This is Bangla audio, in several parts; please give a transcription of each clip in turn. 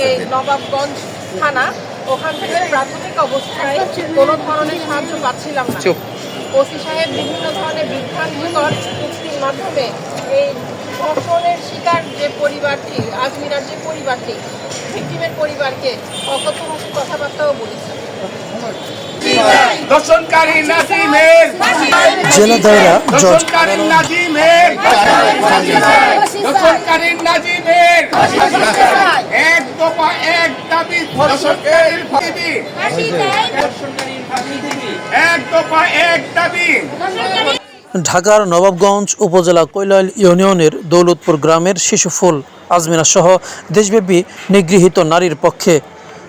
যে নবাবগঞ্জ থানা ওখান থেকে প্রাথমিক অবস্থায় কোনো ধরনের সাহায্য পাচ্ছিলাম না। ওসি সাহেব বিভিন্ন ধরনের বিভ্রান্তিকর চুক্তির মাধ্যমে এই ধর্ষণের শিকার যে পরিবারটি আজমিরার যে পরিবারটি ভিক্টিমের পরিবারকে অকথ্যভাষী কথাবার্তাও নাজিমের। জেলা দায়রা জজ দর্শনকারী নাজিমের দর্শনকারী নাজিমের এক দফা এক দাবি দর্শনকারীর এক দফা এক দাবি। ঢাকার নবাবগঞ্জ উপজেলা কৈলাল ইউনিয়নের দৌলতপুর গ্রামের শিশুফুল আজমিনা সহ দেশব্যাপী নিগৃহীত নারীর পক্ষে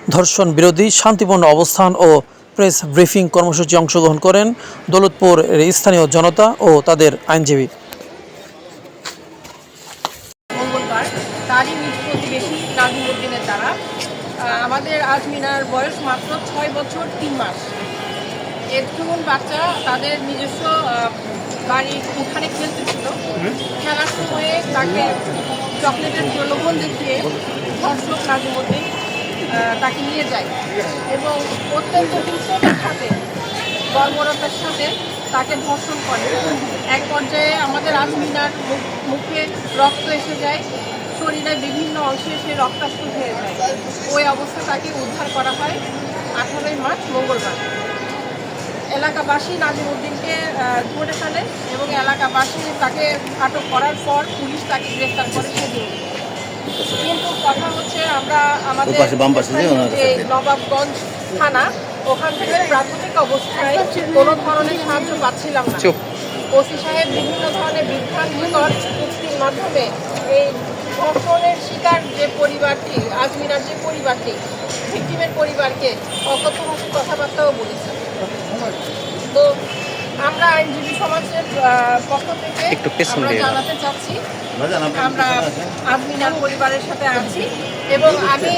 ধর্ষণ বিরোধী শান্তিপূর্ণ অবস্থান ও প্রেস ব্রিফিং কর্মসূচি অংশগ্রহণ করেন দৌলতপুর স্থানীয় জনতা ও তাদের আইনজীবী। মঙ্গলবার তারই নিজ প্রতিবেশী নাজিমুদ্দিনের দ্বারা আহ, আমাদের আজমিনার বয়স মাত্র ছয় বছর তিন মাস। একটুকুন বাচ্চা তাদের নিজস্ব বাড়ির উঠানে খেলতেছিল। খেলার সময়ে তাকে চকলেটের প্রলোভন দেখিয়ে ধর্ষক আহ, তাকে নিয়ে যায়। এবং অত্যন্ত হিংসতার সাথে বর্বরতার সাথে তাকে ধর্ষণ করে। এক পর্যায়ে আমাদের আজমিনার মুখে রক্ত এসে যায়। শরীরে বিভিন্ন অংশে সে রক্তাক্ত হয়ে যায়। ওই অবস্থা তাকে উদ্ধার করা হয় আঠারোই মার্চ মঙ্গলবার। এলাকাবাসী নাজিমুদ্দিনকে আহ, ধরে ফেলে এবং এলাকাবাসী তাকে আটক করার পর পুলিশ তাকে গ্রেফতার করে সেদিন। কিন্তু কথা হচ্ছে আমরা আমাদের। নবাবগঞ্জ থানা ওখান থেকে প্রাথমিক অবস্থায় কোনো ধরনের সাহায্য পাচ্ছিলাম না। ওসি সাহেব বিভিন্ন ধরনের বিভ্রান্তিকর চুক্তির মাধ্যমে এই ধর্ষণের শিকার যে পরিবারটি আজমিরার যে পরিবারটি ভিক্টিমের পরিবারকে অকথ্যভাষী কথাবার্তাও বলেছে। তো আমরা আইনজীবী সমাজের পক্ষ থেকে আমরা জানাতে চাচ্ছি আমরা আজমিনার পরিবারের সাথে আছি এবং আমি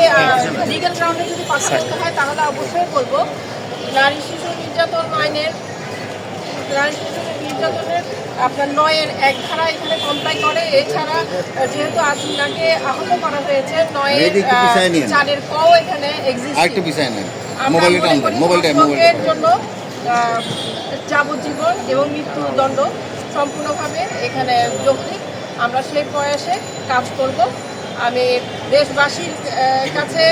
লিগাল গ্রাউন্ডে যদি কথা বলতে হয় তাহলে অবশ্যই বলব নারী শিশু নির্যাতন আইনের নারী শিশু নির্যাতনের আপনার নয়ের এক ধারা এখানে কমপ্লাই করে। এছাড়া যেহেতু আজমিনাকে আহত করা হয়েছে নয়ের একটু। চারের ক এখানে আরেকটু পিছায় নেন। মোবাইলটা মোবাইলটা ধর্ষকের জন্য যাবজ্জীবন এবং মৃত্যুদণ্ড সম্পূর্ণভাবে এখানে যৌক্তিক। আমরা সেই প্রয়াসে কাজ করব। আমি দেশবাসীর কাছে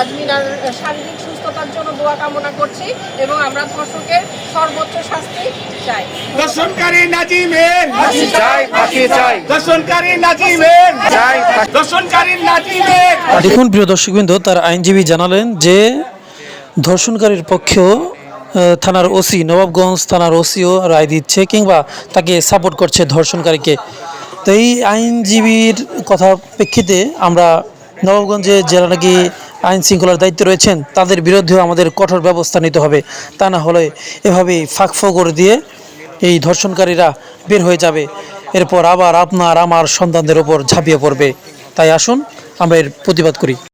আজমিনার শারীরিক সুস্থতার জন্য দোয়া কামনা করছি এবং আমরা ধর্ষকের সর্বোচ্চ শাস্তি চাই। দর্শনকারী নাজিমের। চাই চাই। দর্শনকারী নাজিমের। চাই দর্শনকারী নাজিমের। দেখুন প্রিয় দর্শকবৃন্দ তার আইনজীবী জানালেন যে ধর্ষণকারীর পক্ষেও থানার ওসি নবাবগঞ্জ থানার ওসিও রায় দিচ্ছে কিংবা তাকে সাপোর্ট করছে ধর্ষণকারীকে। তো এই আইনজীবীর কথা প্রেক্ষিতে আমরা নবাবগঞ্জে যারা নাকি আইন শৃঙ্খলার দায়িত্ব রয়েছেন, তাদের বিরুদ্ধেও আমাদের কঠোর ব্যবস্থা নিতে হবে। তা না হলে এভাবে ফাঁকফো করে দিয়ে এই ধর্ষণকারীরা বের হয়ে যাবে। এরপর আবার আপনার আমার সন্তানদের ওপর ঝাঁপিয়ে পড়বে। তাই আসুন, আমরা এর প্রতিবাদ করি।